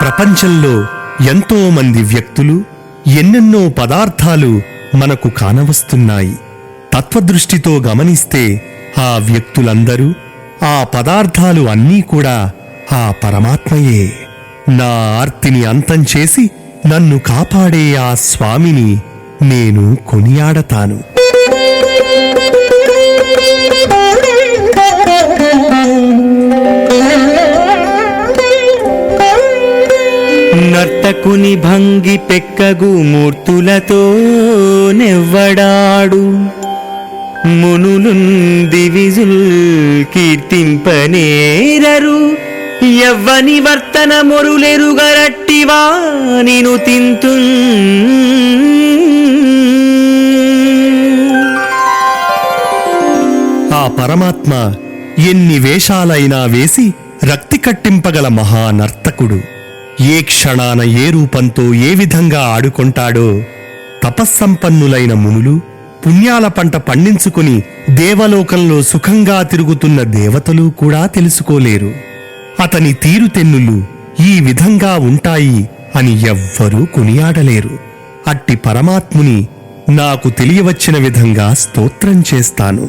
ప్రపంచంలో ఎంతో మంది వ్యక్తులు ఎన్నెన్నో పదార్థాలు మనకు కానవస్తున్నాయి. తత్వదృష్టితో గమనిస్తే ఆ వ్యక్తులందరూ ఆ పదార్థాలు అన్నీ కూడా ఆ పరమాత్మయే. నా ఆర్తిని అంతం చేసి నన్ను కాపాడే ఆ స్వామిని నేను కొనియాడతాను. కుని భంగి పెక్కగు మూర్తులతో నెవ్వడాడు. మునులుందివిజుల్ కీర్తింపనేరరు. ఎవ్వని వర్తన మొరులెరుగరట్టివా నిను తింతు. ఆ పరమాత్మ ఎన్ని వేషాలైనా వేసి రక్తి కట్టింపగల మహానర్తకుడు. ఏ క్షణాన ఏ రూపంతో ఏ విధంగా ఆడుకొంటాడో తపస్సంపన్నులైన మునులు పుణ్యాల పంట పండించుకుని దేవలోకంలో సుఖంగా తిరుగుతున్న దేవతలు కూడా తెలుసుకోలేరు. అతని తీరుతెన్నులు ఈ విధంగా ఉంటాయి అని ఎవ్వరూ కొనియాడలేరు. అట్టి పరమాత్ముని నాకు తెలియవచ్చిన విధంగా స్తోత్రం చేస్తాను.